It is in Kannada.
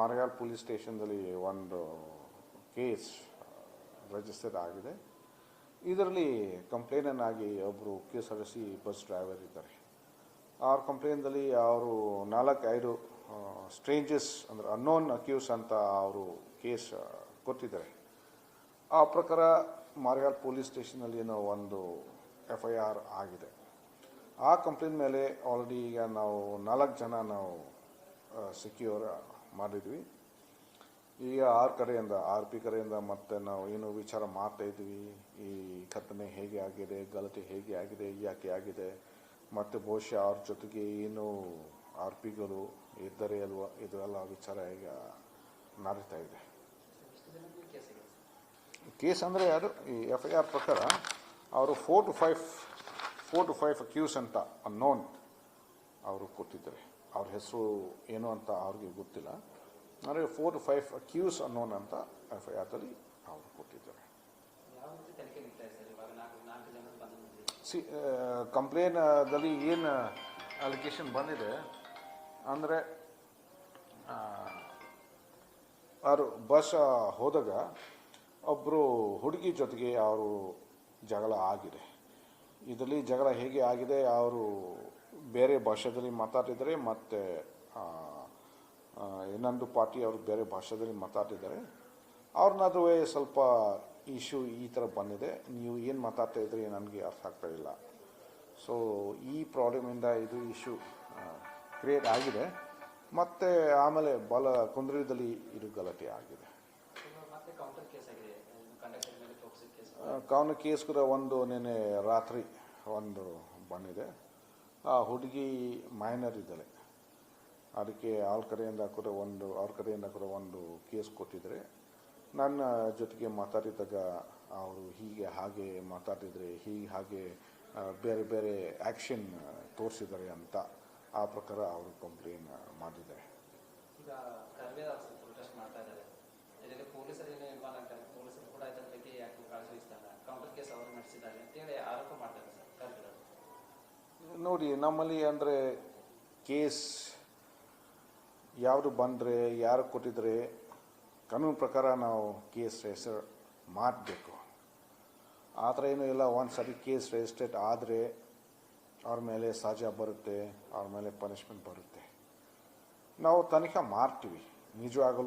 ಮಾರ್ಗಾಲ್ ಪೊಲೀಸ್ ಸ್ಟೇಷನ್ದಲ್ಲಿ ಒಂದು ಕೇಸ್ ರಿಜಿಸ್ಟರ್ ಆಗಿದೆ. ಇದರಲ್ಲಿ ಕಂಪ್ಲೇನನ್ನಾಗಿ ಒಬ್ಬರು K S R C bus driver ಇದ್ದಾರೆ. ಅವ್ರ ಕಂಪ್ಲೇನಲ್ಲಿ ಅವರು ನಾಲ್ಕು ಐದು ಸ್ಟ್ರೇಂಜಸ್ ಅಂದರೆ ಅನ್ನೋನ್ ಅಕ್ಯೂಸ್ ಅಂತ ಅವರು ಕೇಸ್ ಕೊಟ್ಟಿದ್ದಾರೆ. ಆ ಪ್ರಕಾರ ಮಾರ್ಗಾಲ್ ಪೊಲೀಸ್ ಸ್ಟೇಷನಲ್ಲಿ ಏನೋ ಒಂದು ಎಫ್ ಐ ಆರ್ ಆಗಿದೆ. ಆ ಕಂಪ್ಲೇಂಟ್ ಮೇಲೆ ಆಲ್ರೆಡಿ ಈಗ ನಾವು ನಾಲ್ಕು ಜನ ನಾವು ಸೆಕ್ಯೂರ್ ಮಾಡಿದ್ವಿ. ಈಗ ಆರ್ ಕಡೆಯಿಂದ, ಆರ್ ಪಿ ಕಡೆಯಿಂದ ಮತ್ತೆ ನಾವು ಏನು ವಿಚಾರ ಮಾಡ್ತಾ ಇದ್ವಿ. ಈ ಘಟನೆ ಹೇಗೆ ಆಗಿದೆ ಗಲತಿ ಹೇಗೆ ಆಗಿದೆ, ಯಾಕೆ ಆಗಿದೆ, ಮತ್ತು ಬಹುಶಃ ಅವ್ರ ಜೊತೆಗೆ ಏನು ಆರ್ ಪಿಗಳು ಇದ್ದರೆ ಅಲ್ವಾ ಇದು ವಿಚಾರ ಈಗ ನಡೀತಾ ಇದೆ. ಕೇಸ್ ಅಂದರೆ ಯಾರು ಈ ಎಫ್ ಐ ಆರ್ ಪ್ರಕಾರ, ಅವರು four to five four to five accused ಅಂತ ಅನ್ನೋನ್ ಅವರು ಕೊಟ್ಟಿದ್ದಾರೆ. ಅವ್ರ ಹೆಸರು ಏನು ಅಂತ ಅವ್ರಿಗೆ ಗೊತ್ತಿಲ್ಲ. ಅಂದರೆ four to five accused unknown ಅಂತ ಎಫ್ ಐ ಆರ್ದಲ್ಲಿ ಅವರು ಕೊಟ್ಟಿದ್ದಾರೆ. ಸಿ ಕಂಪ್ಲೇನಲ್ಲಿ ಏನು ಅಲಿಗೇಷನ್ ಬಂದಿದೆ? ಅಂದರೆ ಅವರು ಬಸ್ ಹೋದಾಗ ಒಬ್ಬರು ಹುಡುಗಿ ಜೊತೆಗೆ ಅವರು ಜಗಳ ಆಗಿದೆ. ಇದರಲ್ಲಿ ಜಗಳ ಹೇಗೆ ಆಗಿದೆ, ಅವರು ಬೇರೆ ಭಾಷೆಯಲ್ಲಿ ಮಾತಾಡಿದರೆ ಮತ್ತು ಇನ್ನೊಂದು ಪಾರ್ಟಿ ಅವರು ಬೇರೆ ಭಾಷೆದಲ್ಲಿ ಮಾತಾಡಿದ್ದಾರೆ ಅವ್ರ ನಡುವೆ ಸ್ವಲ್ಪ ಇಶ್ಯೂ ಈ ಥರ ಬಂದಿದೆ. ನೀವು ಏನು ಮಾತಾಡ್ತಾ ಇದ್ರಿ ನನಗೆ ಅರ್ಥ ಆಗ್ತಾ ಇಲ್ಲ. ಸೊ ಈ ಪ್ರಾಬ್ಲಮಿಂದ ಇದು ಇಶ್ಯೂ ಕ್ರಿಯೇಟ್ ಆಗಿದೆ. ಮತ್ತು ಆಮೇಲೆ ಬಲ ಕುಂದ್ರದಲ್ಲಿ ಇದು ಗಲಾಟೆ ಆಗಿದೆ. ಕೂಡ ಒಂದು ನಿನ್ನೆ ರಾತ್ರಿ ಒಂದು ಬಂದಿದೆ. ಆ ಹುಡುಗಿ ಮೈನರ್ ಇದ್ದಾಳೆ. ಅದಕ್ಕೆ ಅವ್ರ ಕಡೆಯಿಂದ ಕೂಡ ಒಂದು ಅವ್ರ ಕಡೆಯಿಂದ ಕೂಡ ಒಂದು ಕೇಸ್ ಕೊಟ್ಟಿದ್ದಾರೆ. ನನ್ನ ಜೊತೆಗೆ ಮಾತಾಡಿದಾಗ ಅವರು ಹೀಗೆ ಹಾಗೆ ಮಾತಾಡಿದರೆ, ಹೀಗೆ ಹಾಗೆ ಬೇರೆ ಬೇರೆ ಆ್ಯಕ್ಷನ್ ತೋರಿಸಿದ್ದಾರೆ ಅಂತ ಆ ಪ್ರಕಾರ ಅವರು ಕಂಪ್ಲೇನ್ ಮಾಡಿದ್ದಾರೆ. ಈಗ ಕೂಡ ಇದರ ಬಗ್ಗೆ ಯಾಕೆ ಕಾಳಜಿ ವಹಿಸ್ತಾರೆ? ಕೌಂಟರ್ ಕೇಸ್ ಅವರು ನಡೆಸಿದ್ದಾರೆ ಅಂತೇಳಿ ಆರೋಪ ಮಾಡ್ತಾರೆ ಸರ್ ನೋಡಿ, ನಮ್ಮಲ್ಲಿ ಅಂದರೆ ಕೇಸ್ ಯಾರು ಬಂದರೆ, ಯಾರು ಕೊಟ್ಟಿದ್ರೆ, ಕಾನೂನು ಪ್ರಕಾರ ನಾವು ಕೇಸ್ ರಿಜಿಸ್ಟರ್ ಮಾಡಬೇಕು. ಆ ಥರ ಏನೂ ಇಲ್ಲ ಒಂದು ಸರಿ ಕೇಸ್ ರಿಜಿಸ್ಟ್ರೇಟ್ ಆದರೆ ಅವ್ರ ಮೇಲೆ ಸಹಜ ಬರುತ್ತೆ, ಅವ್ರ ಮೇಲೆ ಪನಿಷ್ಮೆಂಟ್ ಬರುತ್ತೆ. ನಾವು ತನಿಖೆ ಮಾಡ್ತೀವಿ. ನಿಜವಾಗಲೂ